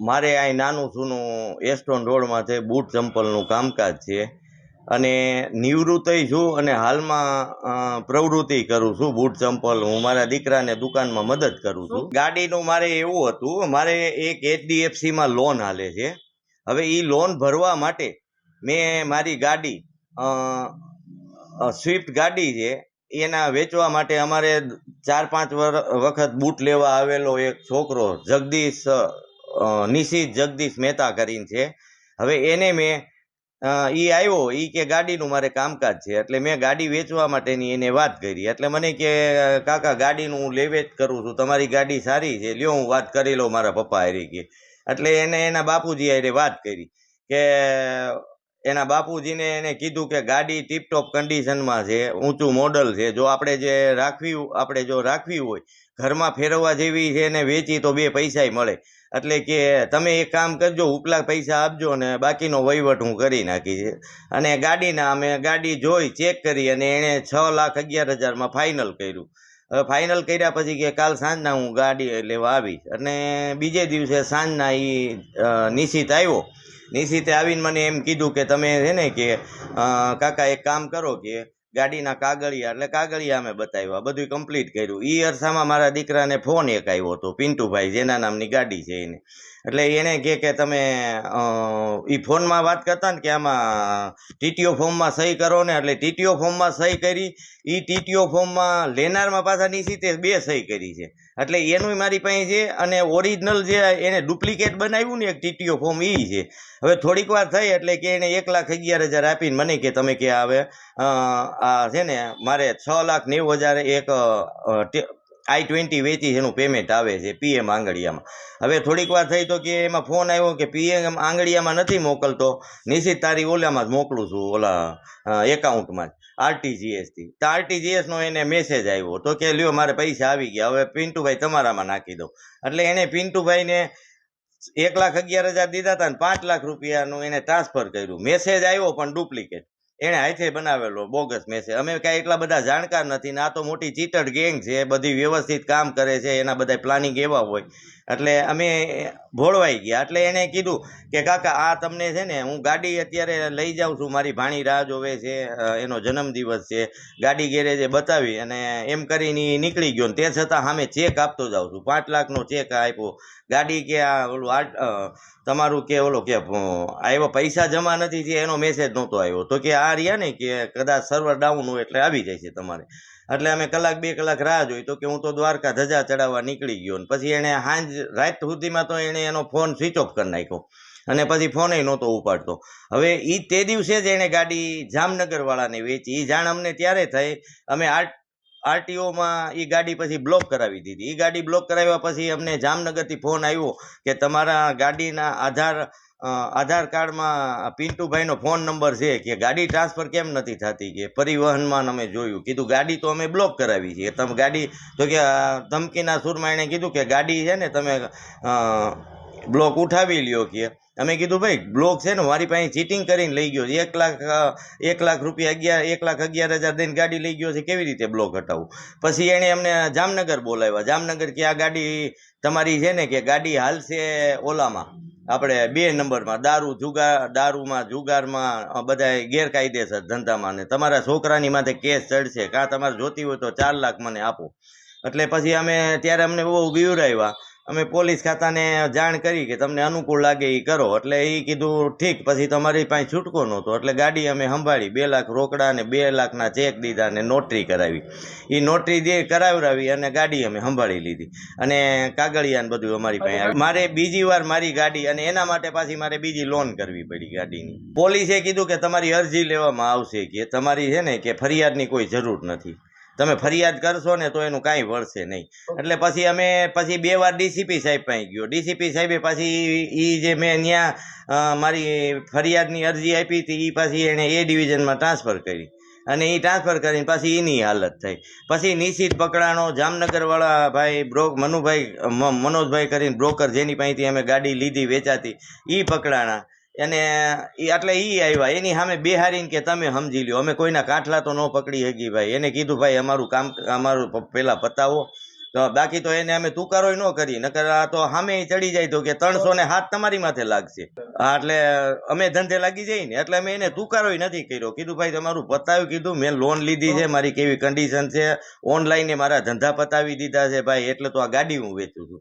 મારે અહીં નાનું સૂનું એસ્ટોન રોડમાં છે બૂટ ચંપલનું કામકાજ છે અને નિવૃત્તય છું અને હાલમાં પ્રવૃત્તિ કરું છું બૂટ ચંપલ હું મારા દીકરાને દુકાનમાં મદદ કરું છું. ગાડીનું મારે એવું હતું મારે એક એચડીએફસીમાં લોન હાલે છે. હવે એ લોન ભરવા માટે મેં મારી ગાડી સ્વિફ્ટ ગાડી છે એના વેચવા માટે અમારે ચાર પાંચ વર- વખત બૂટ લેવા આવેલો એક છોકરો જગદીશ નિશિત જગદીશ મહેતા કરીને છે. હવે એને મેં એ આવ્યો એ કે ગાડીનું મારે કામકાજ છે. એટલે મેં ગાડી વેચવા માટેની એને વાત કરી. એટલે મને કે, કાકા, ગાડીનું હું લેવે જ કરું છું. તમારી ગાડી સારી છે. લ્યો, હું વાત કરી લઉં મારા પપ્પા હારી કે. એટલે એને એના બાપુજી હારે વાત કરી કે એના બાપુજીને એને કીધું કે ગાડી ટીપટોપ કન્ડિશનમાં છે, ઊંચું મોડલ છે. જો આપણે જે રાખવી, આપણે જો રાખવી હોય, ઘરમાં ફેરવવા જેવી છે ને વેચી તો બે પૈસાય મળે. એટલે કે તમે એક કામ કરજો, ઉપલા પૈસા આપજો અને બાકીનો વહીવટ હું કરી નાખી અને ગાડીના અમે ગાડી જોઈ, ચેક કરી અને એણે છ લાખ અગિયાર હજારમાં ફાઇનલ કર્યું. હવે ફાઇનલ કર્યા પછી કે કાલ સાંજના હું ગાડી લેવા આવીશ. અને બીજે દિવસે સાંજના એ નિશિત આવ્યો. નિશિતે આવીને મને એમ કીધું કે તમે છે ને કે કાકા એક કામ કરો કે ગાડીના કાગળિયા, એટલે કાગળિયા અમે બતાવ્યા બધું કમ્પ્લીટ કર્યું. એ અરસામાં મારા દીકરાને ફોન એક આવ્યો હતો, પિન્ટુભાઈ, જેના નામની ગાડી છે એને. એટલે એને કહે કે તમે એ ફોનમાં વાત કરતા ને કે આમાં ટીટીઓ ફોર્મમાં સહી કરો ને એટલે ટીટીઓ ફોર્મમાં સહી કરી એ ટીટીઓ ફોર્મમાં લેનારમાં પાછા નિશ્ચિતે બે સહી કરી છે. એટલે એનું મારી પાસે છે અને ઓરિજિનલ જે એને ડુપ્લિકેટ બનાવ્યું ને એક ટીટીઓ ફોર્મ એ છે. હવે થોડીક વાર થઈ એટલે કે એને એક લાખ અગિયાર હજાર આપીને મને કે તમે કે હવે આ છે ને મારે છ લાખ નેવું હજાર એક આઈ ટ્વેન્ટી વેચી એનું પેમેન્ટ આવે છે પીએમ આંગળીયામાં. હવે થોડીક વાર થઈ તો કે એમાં ફોન આવ્યો કે પીએમ આંગળીયામાં નથી મોકલતો. નિશ્ચિત તારી ઓલામાં જ મોકલું છું, ઓલા એકાઉન્ટમાં જ આરટીજીએસથી તો આરટીજીએસનો એને મેસેજ આવ્યો તો કે લ્યો, મારે પૈસા આવી ગયા. હવે પિન્ટુભાઈ તમારામાં નાખી દો એટલે એણે પિન્ટુભાઈને એક લાખ અગિયાર હજાર દીધા હતા ને પાંચ લાખ રૂપિયાનું એને ટ્રાન્સફર કર્યું. મેસેજ આવ્યો પણ ડુપ્લિકેટ એણે હાથે બનાવેલો બોગસ મેસેજ અમે કાંઈ એટલા બધા જાણકાર નથી ને આ તો મોટી ચીટડ ગેંગ છે બધી વ્યવસ્થિત કામ કરે છે, એના બધા પ્લાનિંગ એવા હોય. એટલે અમે ભોળવાઈ ગયા. એટલે એણે કીધું કે, કાકા, આ તમને છે ને, હું ગાડી અત્યારે લઈ જાઉં છું. મારી ભાણી રાહ જોવે છે એનો જન્મદિવસ છે. ગાડી ગેરેજે બતાવી અને એમ કરીને નીકળી ગયો. તે છતાં સામે ચેક આપતો જાઉં છું. પાંચ લાખનો ચેક આપ્યો. ગાડી કે આ ઓલું આ તમારું કે ઓલો કે આવ્યો પૈસા જમા નથી થયા. એનો મેસેજ નહોતો આવ્યો. તો કે આ રહ્યા ને કે કદાચ સર્વર ડાઉન હોય એટલે આવી જાય છે તમારે. એટલે અમે કલાક બે કલાક રાહ જોઈ તો કે હું તો દ્વારકા ધજા ચડાવવા નીકળી ગયો પછી એણે સાંજ રાત સુધીમાં તો એણે એનો ફોન સ્વિચ ઓફ કરી નાખ્યો અને પછી ફોને નહોતો ઉપાડતો. હવે એ તે દિવસે જ એણે ગાડી જામનગર વાળાને વેચી. એ જાણ અમને ત્યારે થઈ અમે આર આરટીઓમાં એ ગાડી પછી બ્લોક કરાવી દીધી. એ ગાડી બ્લોક કરાવ્યા પછી અમને જામનગરથી ફોન આવ્યો કે તમારા ગાડીના આધાર આધાર કાર્ડમાં પિન્ટુભાઈનો ફોન નંબર છે કે ગાડી ટ્રાન્સફર કેમ નથી થતી કે પરિવહનમાં અમે જોયું. કીધું ગાડી તો અમે બ્લોક કરાવી છે. તમે ગાડી, તો કે ધમકીના સુરમાં એણે કીધું કે ગાડી છે ને તમે બ્લોક ઉઠાવી લ્યો કે. અમે કીધું ભાઈ બ્લોક છે ને મારી પાસે ચીટિંગ કરીને લઈ ગયો છે. એક લાખ એક લાખ રૂપિયા અગિયાર, એક લાખ અગિયાર હજાર દઈને ગાડી લઈ ગયો છે. કેવી રીતે બ્લોક હટાવું? પછી એણે અમને જામનગર બોલાવ્યા. જામનગર કે આ ગાડી તમારી છે ને કે ગાડી હાલશે ઓલામાં. આપણે બે નંબરમાં, દારૂ જુગાર, દારૂમાં, જુગારમાં બધા ગેરકાયદેસર ધંધામાં ને તમારા છોકરાની માથે કેસ ચડશે કાં તમારે જોતી હોય તો ચાર લાખ મને આપો. એટલે પછી અમે ત્યારે અમને બહુ બીવરાવ્યા અમે પોલીસ ખાતાને જાણ કરી કે તમને અનુકૂળ લાગે એ કરો. એટલે એ કીધું, ઠીક, પછી તમારી પાસે છૂટકો નહોતો. એટલે ગાડી અમે સંભાળી, બે લાખ રોકડા અને બે લાખના ચેક દીધા અને નોટરી કરાવી. એ નોટરી જે કરાવરાવી અને ગાડી અમે સંભાળી લીધી. અને કાગળિયા ને બધું અમારી પાસે મારે બીજી વાર મારી ગાડી અને એના માટે પાછી મારે બીજી લોન કરવી પડી ગાડીની. પોલીસે કીધું કે તમારી અરજી લેવામાં આવશે કે તમારી છે ને કે ફરિયાદની કોઈ જરૂર નથી. તમે ફરિયાદ કરશો ને તો એનું કાંઈ વળશે નહીં. એટલે પછી અમે પછી બે વાર ડીસીપી સાહેબ પાસે ગયો. ડીસીપી સાહેબે પછી એ જે મેં ત્યાં મારી ફરિયાદની અરજી આપી હતી એ પછી એણે એ ડિવિઝનમાં ટ્રાન્સફર કરી. અને એ ટ્રાન્સફર કરીને પાછી એની હાલત થઈ. પછી નિશ્ચિત પકડાણો જામનગરવાળા ભાઈ બ્રોક મનુભાઈ મ- મનોજભાઈ કરીને બ્રોકર જેની પાસેથી અમે ગાડી લીધી વેચાતી એ પકડાણા. અને એટલે એ આવ્યા. એની સામે બેહારીને કે તમે સમજી લ્યો અમે કોઈના કાંઠલા તો ન પકડી શકી ભાઈ. એને કીધું ભાઈ અમારું કામ અમારું પહેલાં પતાવો. તો બાકી તો એને અમે તુકારો ન કરી. નકર આ તો સામે ચડી જાય તો કે ત્રણસો ને હાથ તમારી માથે લાગશે. હા, એટલે અમે ધંધે લાગી જઈએ ને એટલે અમે એને તુકારો નથી કર્યો. કીધું ભાઈ તમારું પતાવ્યું. કીધું મેં લોન લીધી છે મારી કેવી કન્ડિશન છે? ઓનલાઈન મારા ધંધા પતાવી દીધા છે ભાઈ એટલે તો આ ગાડી હું વેચું છું.